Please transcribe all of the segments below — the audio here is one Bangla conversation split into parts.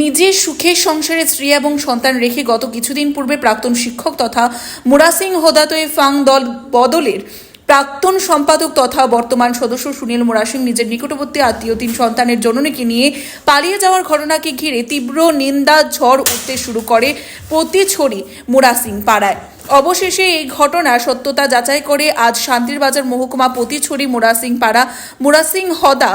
নিজের সুখের সংসারে স্ত্রী এবং সন্তান রেখে গত কিছুদিন পূর্বে প্রাক্তন শিক্ষক তথা মুরা সিং হোদাতোয়ে ফাং দল বদলের প্রাক্তন সম্পাদক তথা বর্তমান সদস্য সুনীল মোরা সিং নিজের নিকটবর্তী আত্মীয় তিন সন্তানের জননীকে নিয়ে পালিয়ে যাওয়ার ঘটনাকে ঘিরে তীব্র নিন্দা, ঝড় উঠতে শুরু করে প্রতিছড়ি মুরা সিং পাড়ায়। অবশেষে এই ঘটনার সত্যতা যাচাই করে আজ শান্তির বাজার মহকুমা পতিছড়ি মুরা সিং পাড়া মুরা সিং হদা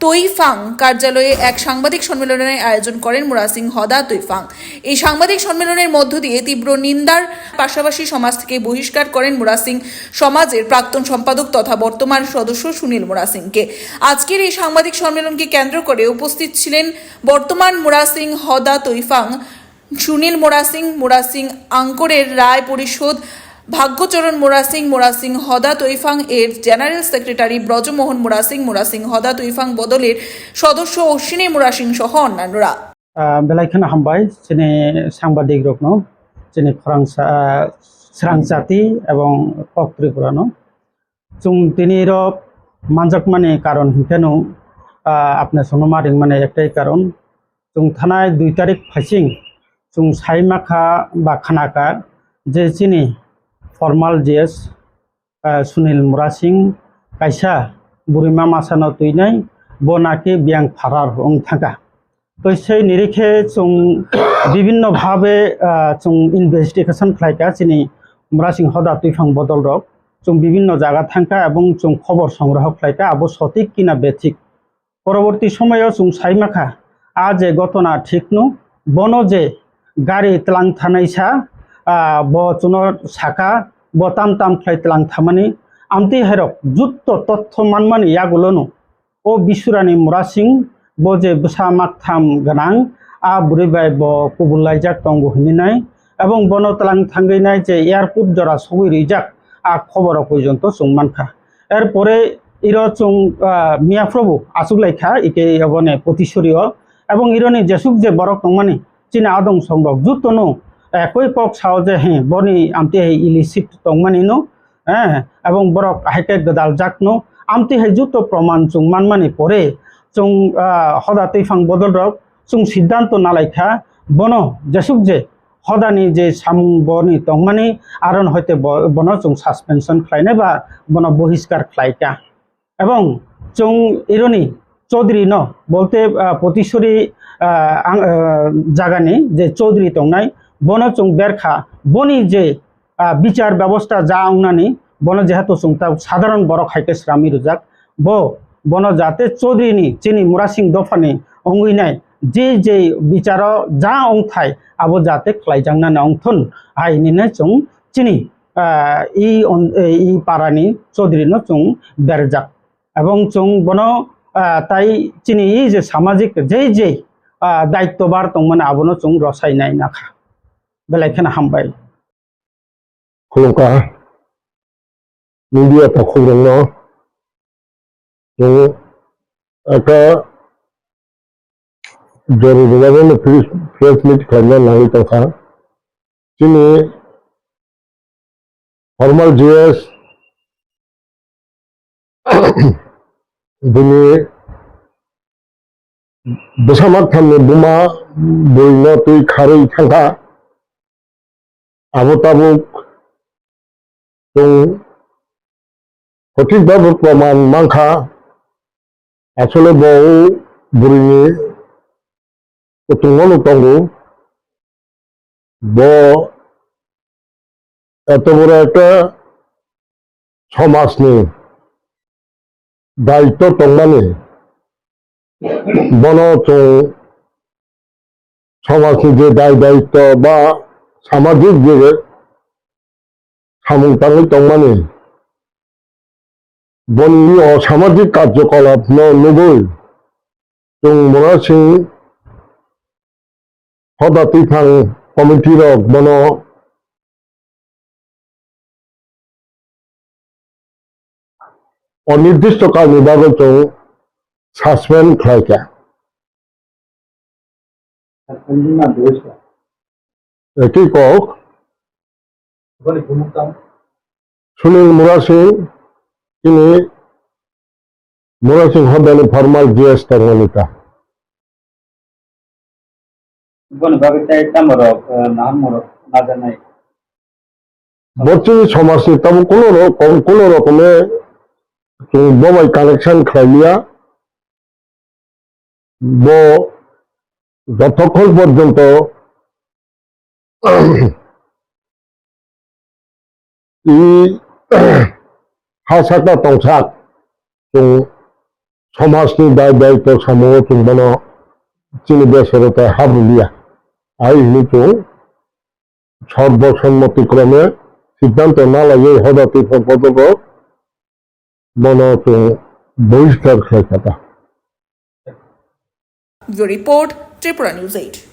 তৈফাং কার্যালয়ে এক সাংবাদিক সম্মেলনের আয়োজন করেন মুরা সিং হদা তৈফাং। এই সাংবাদিক সম্মেলনের মধ্য দিয়ে তীব্র নিন্দার পাশাপাশি সমাজ থেকে বহিষ্কার করেন মুরা সিং সমাজের প্রাক্তন সম্পাদক তথা বর্তমান সদস্য সুনীল মুরা সিংকে আজকের এই সাংবাদিক সম্মেলনকে কেন্দ্র করে উপস্থিত ছিলেন বর্তমান মুরা সিং হদা তৈফাং, সুনীল মোরা সিং মোরা সিং আঙ্করের রায় পরিষদ ভাগ্যচরণ মোরাসিং মোরাসিং হদা তৈফাং এর জেনারেল সেক্রেটারি ব্রজমোহন মোরাসিং মোরাসিং হদা তৈফাং বদলের সদস্য অশ্বিনী মোরাসিং সহ অন্যান্যরা। বেলাইখান হামবাই, যিনি সাংবাদিক রত্ন, যিনি খরাং স্রাং জাতি এবং কক্রি পুরানো চুং তিনি রব মানজক মানে কারণ হিংকেন আপনার সঙ্গে মারিং মানে একটাই কারণ। চুং, থানায় দুই তারিখ ফাইসিং, চুং, সাইমাখা বা খানাকা যে চিনি ফরমাল জেস সুনীল মুরাসিং কাইসা, বুড়িমা মাসানো তুই তুইনাই বনাকি ব্যাং ফারার হং থাকা। তো সেই নিরিখে চুং বিভিন্নভাবে চুং ইনভেস্টিগেশন খাইকা চিনি মুরাসিং হদা তুইফাং বদল রক। চুং বিভিন্ন জায়গা থাকা এবং চুং খবর সংগ্রহ খাইকা আবো সঠিক কিনা বেঠিক পরবর্তী সময়ও চুং সাইমাখা আজ এ ঘটনা ঠিক নু। বন যে গাড়ি ত্লাং থানাইসা ব চুনৰ সাকা ব তাম তাম খাই তলাং থামানি। আমতি হেরক যুক্ত তথ্য মানমানি ইয়াগুলোনো ও বিশুরানি Murasing je bsa maktham ganang a buribai bo kubulaijak tongo hininai এবং বন তালাং থাঙ্গিনাই যে এয়ারপোর্ট জরা সবই রিজাক আ খবর পর্যন্ত চুং মানখা এরপরে ইর চুং মিয়াপ্রভু আসুক লাইখা ইকে বনে প্রতিশরীয় এবং ইরনি জেসুক যে বরক নংমানি চিনে আদং সংরক জুতনো একই কক সাওজে হে বনি আমতি হে টংমানি নো হ্যাঁ এবং বরক হাইকে গদাল জাকনো। আমতি হে জুত প্রমাণ চুং মানমানি পরে, চুং হদা তৈফাং বদল রক চুং সিদ্ধান্ত নালাইখা, বন জেসুক যে হদানি যে সামুং বনি টংমানি আরন হইতে বন চুং সাসপেনশন খাইনে বা বন বহিষ্কার খাইকা। এবং চুং ইরনি চৌধুরী ন, বলতে প্রতিশ্বরী জাগানি যে চৌধুরী টংনায় বন চুং বেরখা বনি যে বিচার ব্যবস্থা যা আংনানি বন যেহেতু চুং তা সাধারণ বড় খাইতে শ্রামি রুজাক। ব, বন যাতে চৌধুরীনি, চিনি মুরাসিং দফানি অঙ্গিনাই যে যে বিচার যা অংথাই আবো যাতে খ্লাইজাংনানি অংথন আইনিনে চুং, চিনি ই ই পারানি চৌধুরীনো চুং বেরজাক। এবং চুং বন তাই চিনি যে সামাজিক, যেই যেই দায়িত্ববার তংমানে আবনো চুং রসাইনাই নাখা। बेलायखोनो हामबाय खुलुमखा मिडियाखौ खुलुमनो जोङो একটা জরুরি প্রেস মিট খাইলেন নাই তথা তিনি ফর্মাল জিএস যিনি বেসামার থামনে বোমা বইল তুই খারই থাকা আবু তাবুক जों সঠিকভাবে প্রমাণ মাংখা আসলে বউ বুড়িনি তুঙ্গল তঙ্গু ব, এত বড় একটা সমাজ নেই। দায়িত্ব তংমানে বন সমাজ যে দায় দায়িত্ব বা সামাজিক যুগে যোগে তো মানে বন্দি অসামাজিক কার্যকলাপ নগৈ চংমরা সিং সদাতি ফাং কমিটির বন। অনির্দিষ্ট কাল বিভাগ চৌ সাসপেন্ড খাইকা একই কক সুনীল মুরা সিং তিনি মুরা সিং হদানি ফর্মাল জিএস নাই বলছি সমাজে তেমন কোন রকম কোন রকমে বোমাই কানেকশন খাইলিয়া ব যতক্ষণ পর্যন্ত 이 하사가 동작 좀 সমাজনি দায় দায়িত্ব সমূহ চুম্বন চিনি বেসরতে হাবুলিয়া আইনি তো সর্বসম্মতিক্রমে সিদ্ধান্ত না লাগে হদাতি পদক মনে বহিষ্কার খেয়ে কথা Your report, Tripura News 8.